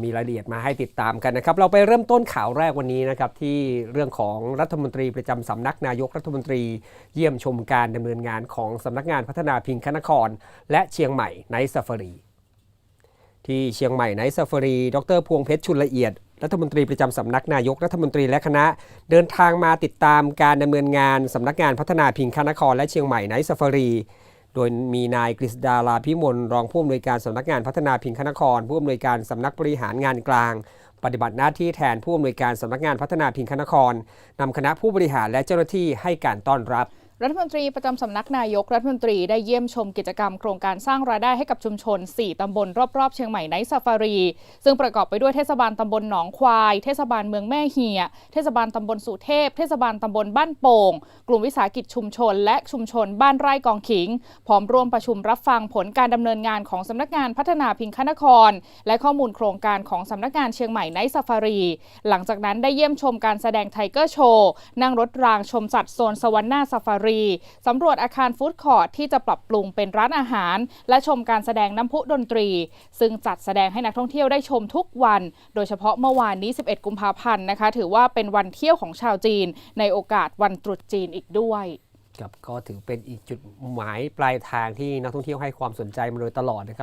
มีรายละเอียดมาให้ติดตามกันนะครับ เราไปเริ่มต้นข่าวแรกวันนี้นะครับ ที่เรื่องของรัฐมนตรีประจำสำนักนายกรัฐมนตรี เยี่ยมชมการดำเนินงานของสำนักงานพัฒนาพิงคนคร และเชียงใหม่ไนท์ซาฟารี ที่เชียงใหม่ไนท์ซาฟารี ดรพวงเพชรชุนละเอียด รัฐมนตรีประจำสำนักนายกรัฐมนตรีและคณะ เดินทางมาติดตามการดำเนินงานสำนักงานพัฒนาพิงคนคร และเชียงใหม่ไนท์ซาฟารี โดยมีนายกฤษดาลาพิมลรองผู้อำนวยการสำนักงานพัฒนาพิงคนคร ผู้อำนวยการสำนักบริหารงานกลาง ปฏิบัติหน้าที่แทนผู้อำนวยการสำนักงานพัฒนาพิงคนครนำคณะผู้บริหารและเจ้าหน้าที่ให้การต้อนรับ รัฐมนตรีประจำสำนักนายกรัฐมนตรีได้เยี่ยมชมกิจกรรมโครงการสร้างรายได้ให้กับชุมชน 4 ตำบลรอบๆ เชียงใหม่ไนท์ซาฟารี ซึ่งประกอบไปด้วยเทศบาลตำบลหนองควาย เทศบาลเมืองแม่เหียเทศบาลตำบลสุเทพ เทศบาลตำบลบ้านโป่ง กลุ่มวิสาหกิจชุมชน และชุมชนบ้านไร่กองขิง พร้อมร่วมประชุมรับฟังผลการดำเนินงานของสำนักงานพัฒนาพิงคนคร และข้อมูลโครงการของสำนักงานเชียงใหม่ไนท์ซาฟารี หลังจากนั้นได้เยี่ยมชมการแสดงไทเกอร์โชว์นั่งรถรางชมสัตว์โซนสวรรค์นาซาฟารีรีสำรวจอาคารฟู้ดคอร์ทที่จะปรับปรุงเป็นร้านอาหาร และชมการแสดงน้ำพุดนตรี ซึ่งจัดแสดงให้นักท่องเที่ยวได้ชมทุกวัน โดยเฉพาะเมื่อวานนี้ 11 กุมภาพันธ์นะคะ ถือว่าเป็นวันเที่ยวของชาวจีน ในโอกาสวันตรุษจีนอีกด้วยครับก็ถือเป็นอีกจุดหมายปลายทางที่นักท่องเที่ยวให้ความสนใจมาโดยตลอดนะครับ